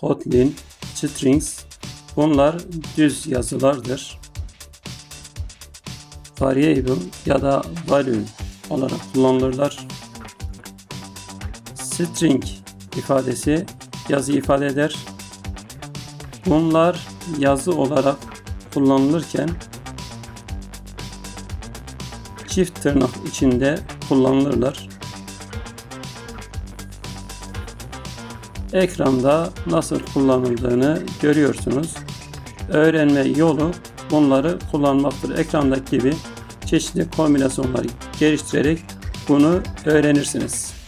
Kotlin, Strings bunlar düz yazılardır. Variable ya da value olarak kullanılırlar. String ifadesi yazı ifade eder. Bunlar yazı olarak kullanılırken çift tırnak içinde kullanılırlar. Ekranda nasıl kullanıldığını görüyorsunuz. Öğrenme yolu bunları kullanmaktır. Ekrandaki gibi çeşitli kombinasyonları geliştirerek bunu öğrenirsiniz.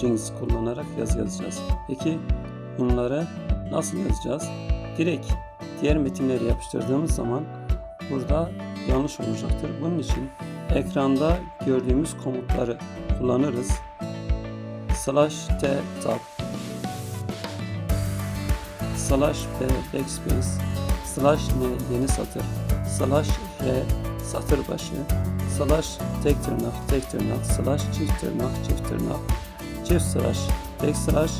Strings kullanarak yazı yazacağız. Peki bunları nasıl yazacağız? Direkt diğer metinleri yapıştırdığımız zaman burada yanlış olacaktır. Bunun için ekranda gördüğümüz komutları kullanırız. Slash t tab slash p backspace slash n yeni satır slash r satır başı slash tek tırnak tek tırnak slash çift tırnak çift tırnak çift slash tek slash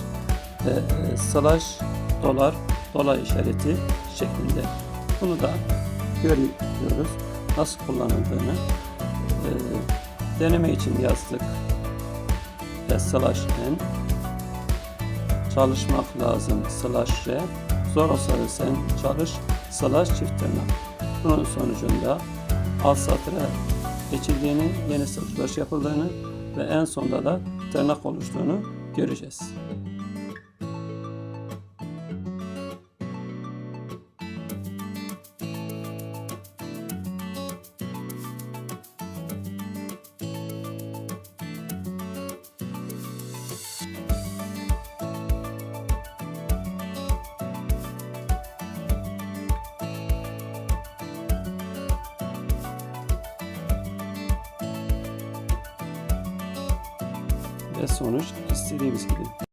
ve e, slash dolar dolar işareti şeklinde. Bunu da görüyoruz nasıl kullanıldığını. E, deneme için yazdık. Ve slash n çalışmak lazım slash r zor olsa da sen çalış slash çift tırnak. Bunun sonucunda alt satıra geçildiğini, yeni satır başı yapıldığını ve en sonda da tırnak oluştuğunu göreceğiz. Ve sonuç istediğimiz gibi.